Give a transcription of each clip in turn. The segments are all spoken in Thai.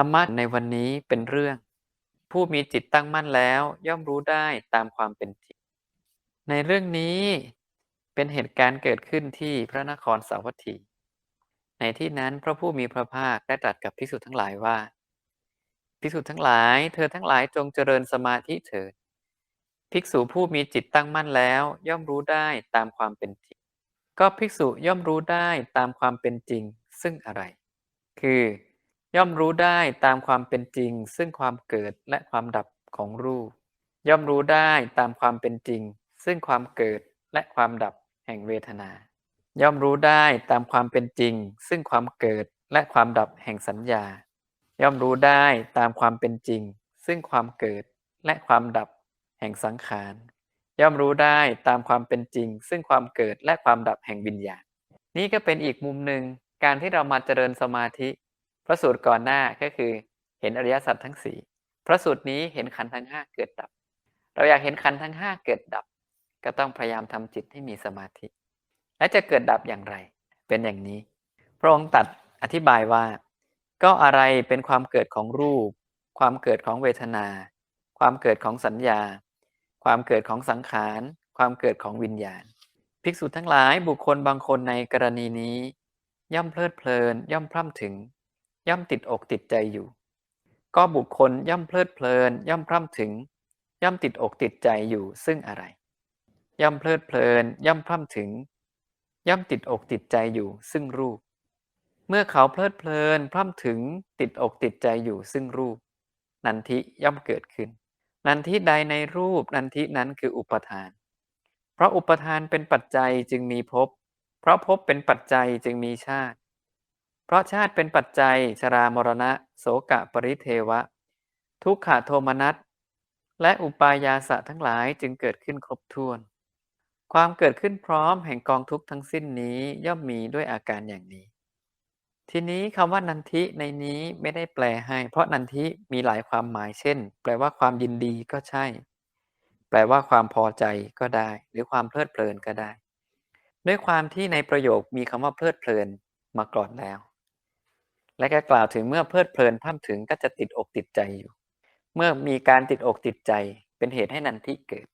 ธรรมะในวันนี้เป็นเรื่อง ผู้มีจิตตั้งมั่นแล้วย่อมรู้ได้ตามความเป็นจริง ในเรื่องนี้เป็นเหตุการณ์เกิดขึ้นที่พระนครสาวัตถี ในที่นั้นพระผู้มีพระภาคได้ตรัสกับภิกษุทั้งหลายว่าภิกษุทั้งหลาย เธอทั้งหลายจงเจริญสมาธิเถิดภิกษุผู้มีจิตตั้งมั่นแล้ว ย่อมรู้ได้ตามความเป็นจริง ก็ภิกษุย่อมรู้ได้ตามความเป็นจริง ซึ่งอะไร คือ ย่อมรู้ได้ตามความเป็นจริง ซึ่งความเกิดและความดับของรูป ย่อมรู้ได้ตามความเป็นจริง ซึ่งความเกิดและความดับแห่งเวทนา ย่อมรู้ได้ตามความเป็นจริง ซึ่งความเกิดและความดับแห่งสัญญา ย่อมรู้ได้ตามความเป็นจริง ซึ่งความเกิดและความดับแห่งสังขาร ย่อมรู้ได้ตามความเป็นจริง ซึ่งความเกิดและความดับแห่งวิญญาณ นี่ก็เป็นอีกมุมหนึ่งการที่เรามาเจริญสมาธิ พระสูตรก่อนหน้าก็คือเห็นอริยสัจทั้งสี่พระสูตรนี้เห็นขันธ์ทั้งห้าเกิดดับ เราอยากเห็นขันธ์ทั้งห้าเกิดดับ ก็ต้องพยายามทำจิตให้มีสมาธิ และจะเกิดดับอย่างไร เป็นอย่างนี้ พระองค์ตัดอธิบายว่า ก็อะไรเป็นความเกิดของรูป ความเกิดของเวทนา ความเกิดของสัญญา ความเกิดของสังขาร ความเกิดของวิญญาณ ภิกษุทั้งหลายบุคคลบางคนในกรณีนี้ ย่อมเพลิดเพลิน ย่อมพร่ำถึง ย่อมติดอกติดใจอยู่ ก็บุคคลย่อมเพลิดเพลิน ย่อมพร่ำถึง ย่อมติดอกติดใจอยู่ซึ่งอะไร ย่อมเพลิดเพลิน ย่อมพร่ำถึง ย่อมติดอกติดใจอยู่ซึ่งรูป เมื่อเขาเพลิดเพลิน พร่ำถึงติดอกติดใจอยู่ซึ่งรูป นันทิย่อมเกิดขึ้น นันทิใดในรูปนันทินั้นคืออุปทาน เพราะอุปทานเป็นปัจจัยจึงมีภพเพราะภพเป็นปัจจัยจึงมีชาติ เพราะชาติเป็นปัจจัยชรามรณะ โสกะปริเทวะ ทุกขโทมนัสและอุปายาสะทั้งหลายจึงเกิดขึ้นครบถ้วน ความเกิดขึ้นพร้อมแห่งกองทุกข์ทั้งสิ้นนี้ย่อมมีด้วยอาการอย่างนี้ ทีนี้คำว่านันทิในนี้ไม่ได้แปลให้ เพราะนันทิมีหลายความหมายเช่น แปลว่าความยินดีก็ใช่ แปลว่าความพอใจก็ได้ หรือความเพลิดเพลินก็ได้ ด้วยความที่ในประโยคมีคำว่าเพลิดเพลินมาก่อนแล้ว และก็กล่าวถึงเมื่อเพลิดเพลินพ่ำถึงก็จะติดอกติดใจอยู่ เมื่อมีการติดอกติดใจเป็นเหตุให้นันทิเกิด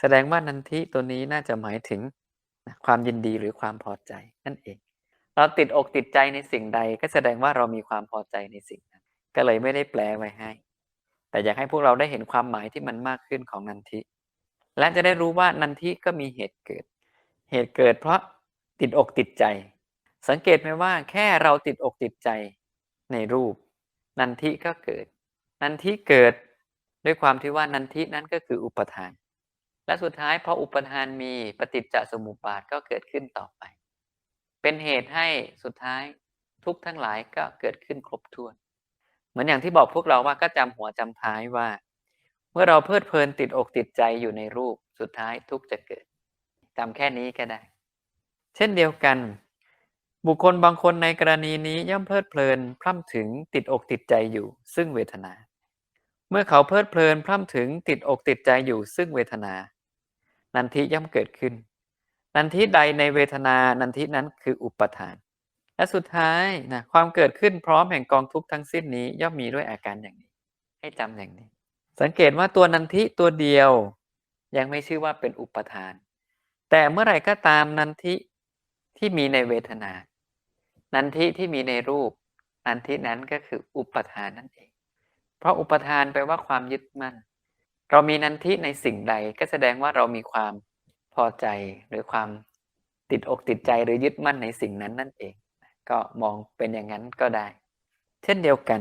แสดงว่านันทิตัวนี้น่าจะหมายถึงความยินดีหรือความพอใจนั่นเอง เราติดอกติดใจในสิ่งใดก็แสดงว่าเรามีความพอใจในสิ่งนั้น ก็เลยไม่ได้แปลไว้ให้ แต่อยากให้พวกเราได้เห็นความหมายที่มันมากขึ้นของนันทิ และจะได้รู้ว่านันทิก็มีเหตุเกิด เหตุเกิดเพราะติดอกติดใจ สังเกตไหมว่าแค่เราติดอกติดใจ ในรูป นันทิก็เกิด นันทิเกิดด้วยความที่ว่านันทินั้นก็คืออุปทาน และสุดท้ายพออุปทานมีปฏิจจสมุปบาทก็เกิดขึ้นต่อไป เป็นเหตุให้สุดท้ายทุกทั้งหลายก็เกิดขึ้นครบถ้วน เหมือนอย่างที่บอกพวกเราว่าก็จำหัวจำท้ายว่า เมื่อเราเพลิดเพลินติดอกติดใจอยู่ในรูปสุดท้ายทุกจะเกิดจำแค่นี้ก็ได้ เช่นเดียวกัน บุคคลบางคนในกรณีนี้ย่อมเพลิดเพลินพร่ำถึงติดอกติดใจอยู่ ซึ่งเวทนา เมื่อเขาเพลิดเพลินพร่ำถึงติดอกติดใจอยู่ ซึ่งเวทนา นันทิย่อมเกิดขึ้น นันทิใดในเวทนานันทินั้นคืออุปทาน และสุดท้ายนะความเกิดขึ้นพร้อมแห่งกองทุกข์ทั้งสิ้นนี้ย่อมมีด้วยอาการอย่างนี้ ให้จำอย่างนี้ สังเกตว่าตัวนันทิตัวเดียว ยังไม่ชื่อว่าเป็นอุปทาน แต่เมื่อไหร่ก็ตามนันทิที่มีในเวทนา นันทิที่มีในรูป นันทินั้นก็คืออุปทานนั่นเอง เพราะอุปทานแปลว่าความยึดมั่น เรามีนันทิในสิ่งใดก็แสดงว่าเรามีความพอใจหรือความติดอกติดใจหรือยึดมั่นในสิ่งนั้นนั่นเอง ก็มองเป็นอย่างนั้นก็ได้ เช่นเดียวกัน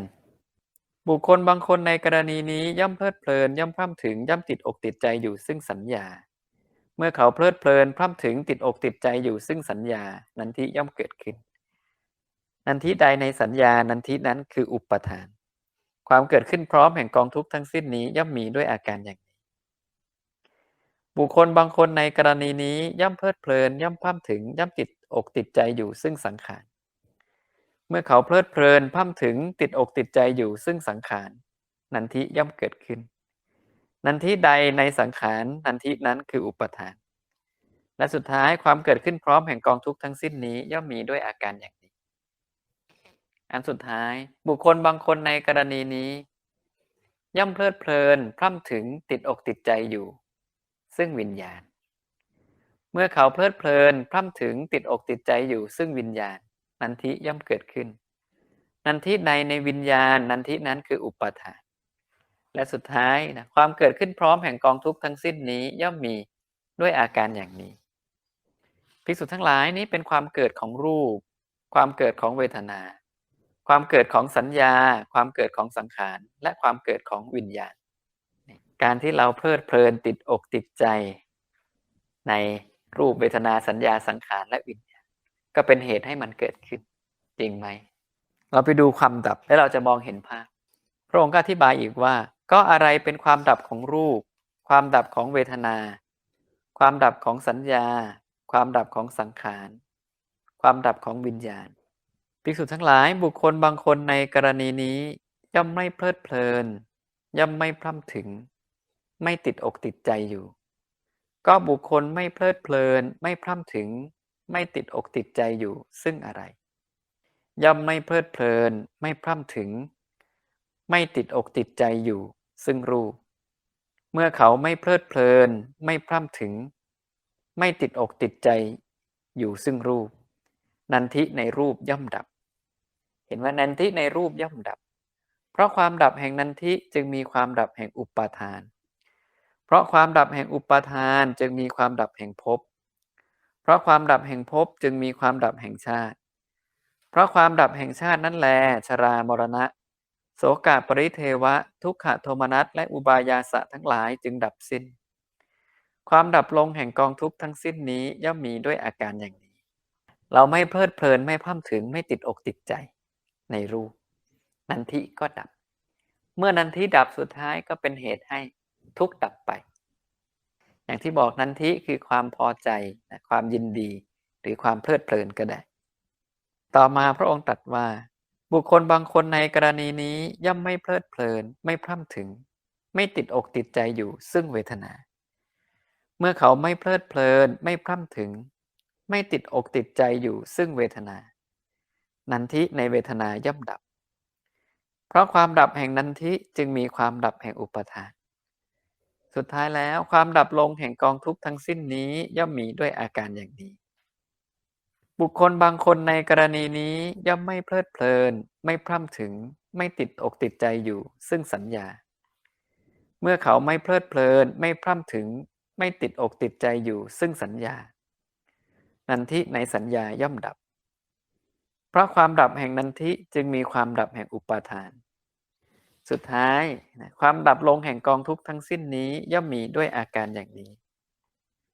บุคคลบางคนในกรณีนี้ย่อมเพลิดเพลินย่อมพร่ำถึงย่อมติดอกติดใจอยู่ซึ่งสัญญา เมื่อเขาเพลิดเพลินพร่ำถึงติดอกติดใจอยู่ซึ่งสัญญา นันทิย่อมเกิดขึ้น นันทิใดในสัญญานันทินั้นคืออุปทาน ความเกิดขึ้นพร้อมแห่งกองทุกข์ทั้งสิ้นนี้ย่อมมีด้วยอาการอย่างนี้ บุคคลบางคนในกรณีนี้ย่อมเพลิดเพลินย่อมพ่ำถึงย่อมติดอกติดใจอยู่ซึ่งสังขารเมื่อเขาเพลิดเพลินพ่ำถึงติดอกติดใจอยู่ซึ่งสังขารนันทิย่อมเกิดขึ้น นันทิใดในสังขารนันทินั้นคืออุปทาน และสุดท้ายความเกิดขึ้นพร้อมแห่งกองทุกข์ทั้งสิ้นนี้ย่อมมีด้วยอาการอย่าง อันสุดท้าย บุคคลบางคนในกรณีนี้ ย่อมเพลิดเพลินพร่ำถึงติดอกติดใจอยู่ ซึ่งวิญญาณ เมื่อเขาเพลิดเพลินพร่ำถึงติดอกติดใจอยู่ ซึ่งวิญญาณ นันทิย่อมเกิดขึ้น นันทิในในวิญญาณ นันทินั้นคืออุปาทานและสุดท้ายนะความเกิดขึ้นพร้อมแห่งกองทุกข์ทั้งสิ้นนี้ย่อมมีด้วยอาการอย่างนี้ภิกษุทั้งหลายนี้เป็นความเกิดของรูป ความเกิดของเวทนา ความเกิดของสัญญา ความเกิดของสังขาร และความเกิดของวิญญาณ การที่เราเพลิดเพลินติดอกติดใจ ในรูปเวทนาสัญญาสังขารและวิญญาณ ก็เป็นเหตุให้มันเกิดขึ้น จริงไหม เราไปดูความดับแล้วเราจะมองเห็นภาพ พระองค์ก็อธิบายอีกว่า ก็อะไรเป็นความดับของรูป ความดับของเวทนา ความดับของสัญญา ความดับของสังขาร ความดับของวิญญาณ ภิกษุทั้งหลายบุคคลบางคนในกรณีนี้ ย่อมไม่เพลิดเพลิน ย่อมไม่พร่ำถึง ไม่ติดอกติดใจอยู่ ก็บุคคลไม่เพลิดเพลิน ไม่พร่ำถึง ไม่ติดอกติดใจอยู่ ซึ่งอะไร ย่อมไม่เพลิดเพลิน ไม่พร่ำถึง ไม่ติดอกติดใจอยู่ ซึ่งรูป เมื่อเขาไม่เพลิดเพลิน ไม่พร่ำถึง ไม่ติดอกติดใจอยู่ซึ่งรูป นันทิในรูปย่อมดับ เห็นว่านันทิในรูปย่อมดับ เพราะความดับแห่งนันทิจึงมีความดับแห่งอุปาทาน เพราะความดับแห่งอุปาทานจึงมีความดับแห่งภพ เพราะความดับแห่งภพจึงมีความดับแห่งชาติ เพราะความดับแห่งชาตินั่นแล ชรามรณะ โสกาปริเทวะ ทุกขโทมนัสและอุบายาสะทั้งหลายจึงดับสิ้น ความดับลงแห่งกองทุกข์ทั้งสิ้นนี้ย่อมมีด้วยอาการอย่างนี้ เราไม่เพลิดเพลินไม่พร่ำถึงไม่ติดอกติดใจในรูป นันทิก็ดับ เมื่อนันทิดับสุดท้ายก็เป็นเหตุให้ทุกข์ดับไป อย่างที่บอกนันทิคือความพอใจความยินดี หรือความเพลิดเพลินก็ได้ ต่อมาพระองค์ตรัสว่า บุคคลบางคนในกรณีนี้ย่อมไม่เพลิดเพลิน ไม่พร่ำถึง ไม่ติดอกติดใจอยู่ซึ่งเวทนา เมื่อเขาไม่เพลิดเพลินไม่พร่ำถึง ไม่ติดอกติดใจอยู่ซึ่งเวทนา นันทิในเวทนาย่อมดับ เพราะความดับแห่งนันทิจึงมีความดับแห่งอุปทาน สุดท้ายแล้วความดับลงแห่งกองทุกข์ทั้งสิ้นนี้ย่อมมีด้วยอาการอย่างนี้ บุคคลบางคนในกรณีนี้ย่อมไม่เพลิดเพลิน ไม่พร่ำถึง ไม่ติดอกติดใจอยู่ ซึ่งสัญญา เมื่อเขาไม่เพลิดเพลิน ไม่พร่ำถึง ไม่ติดอกติดใจอยู่ ซึ่งสัญญา นันทิในสัญญาย่อมดับ เพราะความดับแห่งนันทิจึงมีความดับแห่งอุปาทาน สุดท้ายความดับลงแห่งกองทุกข์ทั้งสิ้นนี้ย่อมมีด้วยอาการอย่างนี้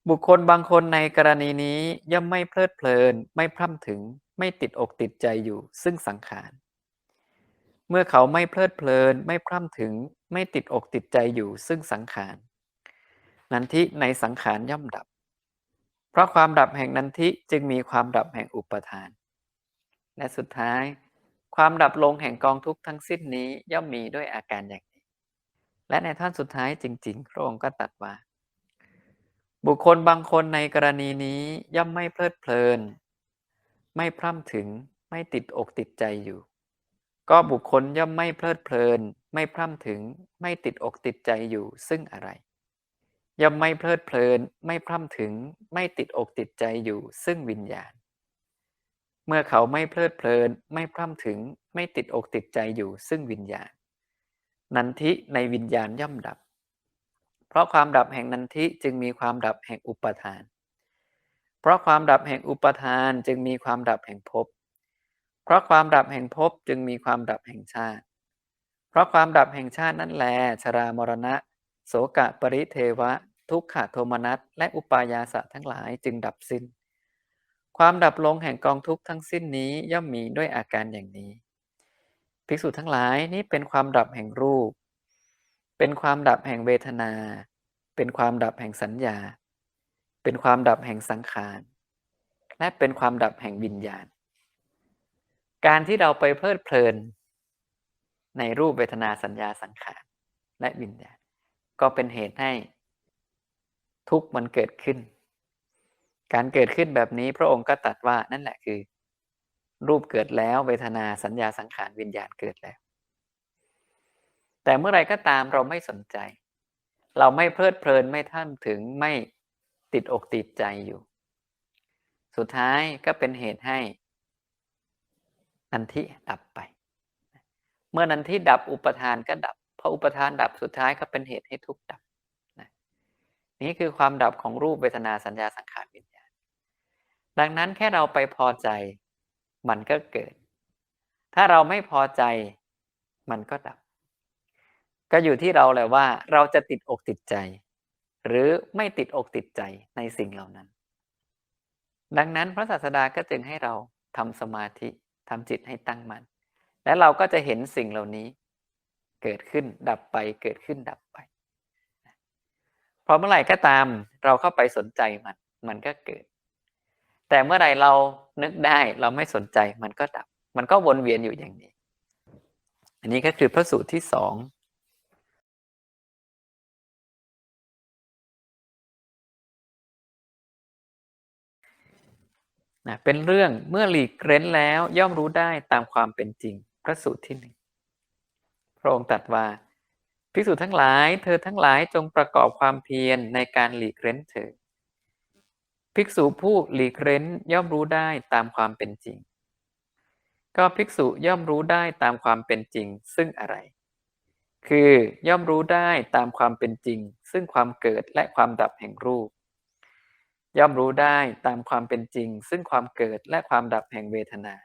บุคคลบางคนในกรณีนี้ย่อมไม่เพลิดเพลิน ไม่พร่ำถึง ไม่ติดอกติดใจอยู่ ซึ่งสังขาร เมื่อเขาไม่เพลิดเพลิน ไม่พร่ำถึง ไม่ติดอกติดใจอยู่ ซึ่งสังขาร นันทิในสังขารย่อมดับ เพราะความดับแห่งนันทิจึงมีความดับแห่งอุปทาน และสุดท้าย ความดับลงแห่งกองทุกข์ทั้งสิ้นนี้ย่อมมีด้วยอาการอย่างนี้ และในท่านสุดท้ายจริงๆพระองค์ก็ตรัสว่า บุคคลบางคนในกรณีนี้ย่อมไม่เพลิดเพลิน ไม่พร่ำถึงไม่ติดอกติดใจอยู่ ก็บุคคลย่อมไม่เพลิดเพลิน ไม่พร่ำถึงไม่ติดอกติดใจอยู่ซึ่งอะไร ย่อมไม่เพลิดเพลินไม่พร่ำถึงไม่ติดอกติดใจอยู่ซึ่งวิญญาณ เมื่อเขาไม่เพลิดเพลินไม่พร่ำถึงไม่ติดอกติดใจอยู่ซึ่งวิญญาณ นันทิในวิญญาณย่อมดับ เพราะความดับแห่งนันทิจึงมีความดับแห่งอุปทาน เพราะความดับแห่งอุปทานจึงมีความดับแห่งภพเพราะความดับแห่งภพจึงมีความดับแห่งชาติ เพราะความดับแห่งชาตินั่นแลชรามรณะ โสกะปริเทวะ ทุกขะโทมนัสและอุปายาสะทั้งหลายจึงดับสิ้น ความดับลงแห่งกองทุกข์ทั้งสิ้นนี้ย่อมมีด้วยอาการอย่างนี้ ภิกษุทั้งหลายนี้เป็นความดับแห่งรูป เป็นความดับแห่งเวทนา เป็นความดับแห่งสัญญา เป็นความดับแห่งสังขาร และเป็นความดับแห่งวิญญาณ การที่เราไปเพลิดเพลินในรูปเวทนาสัญญาสังขาร และวิญญาณ ก็เป็นเหตุให้ทุกข์มันเกิดขึ้น การเกิดขึ้นแบบนี้พระองค์ก็ตรัสว่านั่นแหละคือ รูปเกิดแล้วเวทนาสัญญาสังขารวิญญาณเกิดแล้ว แต่เมื่อไรก็ตามเราไม่สนใจ เราไม่เพลิดเพลินไม่ท่านถึงไม่ติดอกติดใจอยู่ สุดท้ายก็เป็นเหตุให้นันทิดับไป เมื่อนันทิดับอุปทานก็ดับ ออุปทานดับสุดท้ายก็เป็นเหตุให้ทุกข์ดับนะนี่คือความดับของรูปเวทนาสัญญาสังขารวิญญาณ ดังนั้นแค่เราไปพอใจ มันก็เกิด ถ้าเราไม่พอใจมันก็ดับ ก็อยู่ที่เราแหละว่าเราจะติดอกติดใจ หรือไม่ติดอกติดใจในสิ่งเหล่านั้น ดังนั้นพระศาสดาก็จึงให้เราทำสมาธิทำจิตให้ตั้งมัน่นและเราก็จะเห็นสิ่งเหล่านี้ เกิดขึ้นดับไปเกิดขึ้นดับไปพอเมื่อไหร่ก็ตามเราเข้าไปสนใจมัน มันก็เกิด แต่เมื่อไหร่เรานึกได้เราไม่สนใจมันก็ดับ มันก็วนเวียนอยู่อย่างนี้ อันนี้ก็คือพระสูตรที่สองนะเป็นเรื่องเมื่อหลีกเร้นแล้วย่อมรู้ได้ตามความเป็นจริง พระสูตรที่หนึ่ง ระองค์ตรัสว่าภิกษุทั้งหลายเธอทั้งหลายจงประกอบความเพียรในการหลีกเร้นเถิดภิกษุผู้หลีกเร้นย่อมรู้ได้ตามความเป็นจริง ก็ภิกษุย่อมรู้ได้ตามความเป็นจริง ซึ่งอะไร คือย่อมรู้ได้ตามความเป็นจริง ซึ่งความเกิดและความดับแห่งรูป ย่อมรู้ได้ตามความเป็นจริง ซึ่งความเกิดและความดับแห่งเวทนา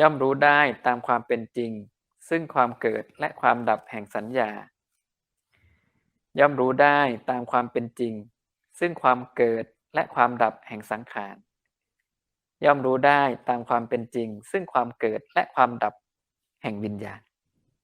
ย่อมรู้ได้ตามความเป็นจริง ซึ่งความเกิดและความดับแห่งสัญญา ย่อมรู้ได้ตามความเป็นจริง ซึ่งความเกิดและความดับแห่งสังขาร ย่อมรู้ได้ตามความเป็นจริง ซึ่งความเกิดและความดับแห่งวิญญาณ